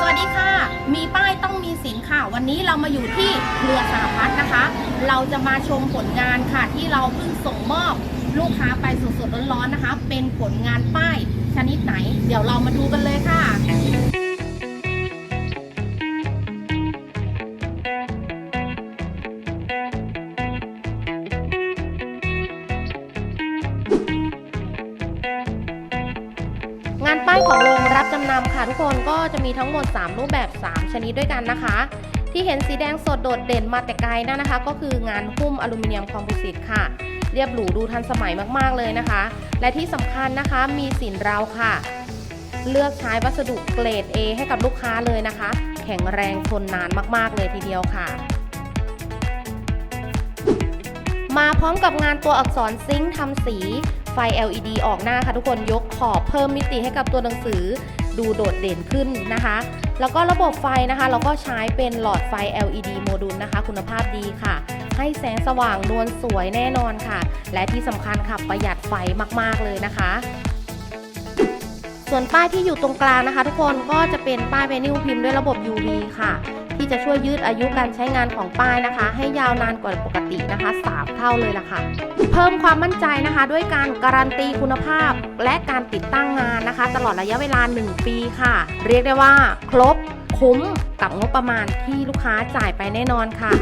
สวัสดีค่ะ มีป้ายต้องมีสินค่ะ วันนี้เรามาอยู่ที่เรือสาพัฒน์นะคะ เราจะมาชมผลงานค่ะที่เราเพิ่งส่งมอบลูกค้าไปสดๆร้อนๆนะคะ เป็นผลงานป้ายชนิดไหน เดี๋ยวเรามาดูกันเลยค่ะ ป้ายของโรงรับจำนำค่ะทุกคนก็จะมีทั้งหมด 3 รูปแบบ 3 ชนิดด้วยกันนะคะ ที่เห็นสีแดงสดโดดเด่นมาแต่ไกลนั่นนะคะ ก็คืองานหุ้มอลูมิเนียมคอมโพสิตค่ะ เรียบหรูดูทันสมัยมากๆเลยนะคะ และที่สำคัญนะคะมีสินราค่ะ เลือกใช้วัสดุเกรด A ให้กับลูกค้าเลยนะคะ แข็งแรงทนนานมากๆเลยทีเดียวค่ะมาพร้อมกับงานตัวอักษรซิงค์ทำสี ไฟ LED ออกหน้าค่ะทุกคนยกขอบเพิ่มมิติให้กับตัวหนังสือดูโดดเด่นขึ้นนะคะ แล้วก็ระบบไฟนะคะเราก็ใช้เป็นหลอดไฟ LED โมดูลนะคะ คุณภาพดีค่ะ ให้แสงสว่างนวลสวยแน่นอนค่ะ และที่สำคัญค่ะประหยัดไฟมากๆเลยนะคะ ส่วนป้ายที่อยู่ตรงกลางนะคะ ทุกคนก็จะเป็นป้ายเวนิลพิมพ์ด้วยระบบ UV ค่ะ ที่จะช่วยยืดอายุการใช้งานของป้ายนะคะ ให้ยาวนานกว่าปกตินะคะ 3 เท่าเลยล่ะค่ะ เพิ่มความมั่นใจนะคะ ด้วยการการันตีคุณภาพ และการติดตั้งงานนะคะ ตลอดระยะเวลา 1 ปีค่ะ เรียกได้ว่า ครบ คุ้มกับงบประมาณที่ลูกค้าจ่ายไปแน่นอนค่ะ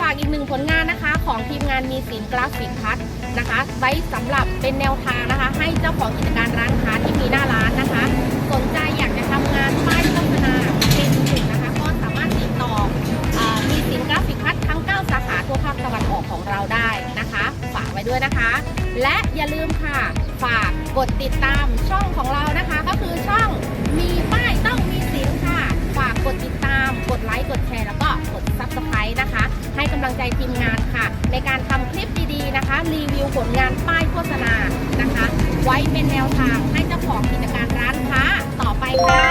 ฝากอีกหนึ่งผลงานนะคะ ของทีมงานมีสินกราฟิกพัทนะคะ ไว้สำหรับเป็นแนวทางนะคะ ให้เจ้าของกิจ ลืมค่ะ ฝากกดติดตามช่องของเรานะคะ ก็คือช่องมีป้ายต้องมีสินค่ะ ฝากกดติดตาม กดไลค์กดแชร์แล้วก็กดซับสไครต์นะคะ ให้กำลังใจทีมงานค่ะ ในการทำคลิปดีๆนะคะ รีวิวผลงานป้ายโฆษณานะคะ ไว้เป็นแนวทางให้เจ้าของกิจการร้านค้าต่อไปค่ะ